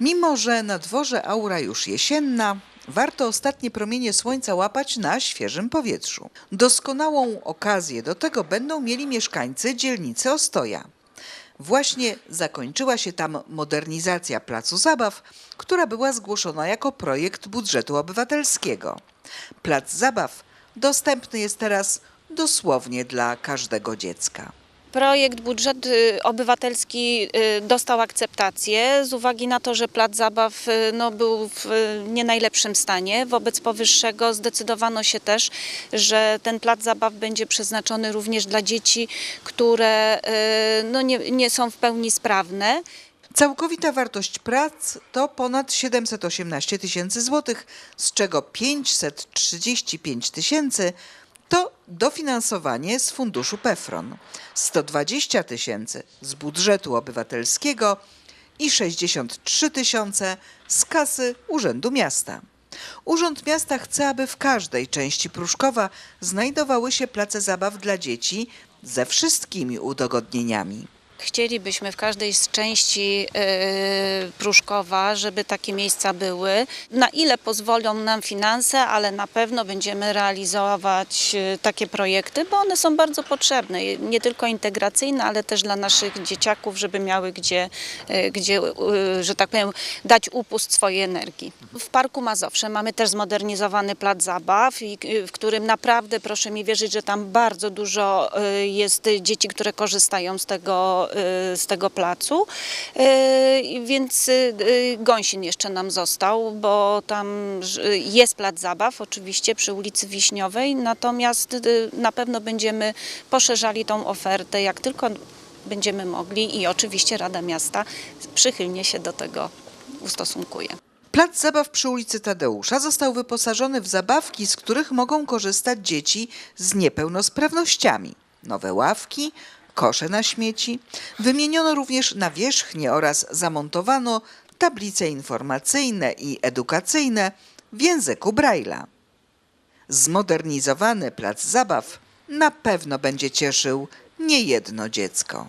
Mimo, że na dworze aura już jesienna, warto ostatnie promienie słońca łapać na świeżym powietrzu. Doskonałą okazję do tego będą mieli mieszkańcy dzielnicy Ostoja. Właśnie zakończyła się tam modernizacja placu zabaw, która była zgłoszona jako projekt budżetu obywatelskiego. Plac zabaw dostępny jest teraz dosłownie dla każdego dziecka. Projekt budżet y, obywatelski y, dostał akceptację z uwagi na to, że plac zabaw y, no, był w nie najlepszym stanie. Wobec powyższego zdecydowano się też, że ten plac zabaw będzie przeznaczony również dla dzieci, które no, nie, nie są w pełni sprawne. Całkowita wartość prac to ponad 718 tysięcy złotych, z czego 535 tysięcy dofinansowanie z funduszu PEFRON, 120 tysięcy z budżetu obywatelskiego i 63 tysiące z kasy Urzędu Miasta. Urząd Miasta chce, aby w każdej części Pruszkowa znajdowały się place zabaw dla dzieci ze wszystkimi udogodnieniami. Chcielibyśmy w każdej z części y, Pruszkowa, żeby takie miejsca były. Na ile pozwolą nam finanse, ale na pewno będziemy realizować y, takie projekty, bo one są bardzo potrzebne. Nie tylko integracyjne, ale też dla naszych dzieciaków, żeby miały gdzie, y, gdzie że tak powiem, dać upust swojej energii. W Parku Mazowsze mamy też zmodernizowany plac zabaw, w którym naprawdę proszę mi wierzyć, że tam bardzo dużo jest dzieci, które korzystają z tego, y, z tego placu. Y, Więc y, Gąsin jeszcze nam został, bo tam jest plac zabaw, oczywiście przy ulicy Wiśniowej, natomiast na pewno będziemy poszerzali tą ofertę, jak tylko będziemy mogli i oczywiście Rada Miasta przychylnie się do tego ustosunkuje. Plac zabaw przy ulicy Tadeusza został wyposażony w zabawki, z których mogą korzystać dzieci z niepełnosprawnościami. Nowe ławki, kosze na śmieci. Wymieniono również nawierzchnie oraz zamontowano tablice informacyjne i edukacyjne w języku Braille'a. Zmodernizowany plac zabaw na pewno będzie cieszył niejedno dziecko.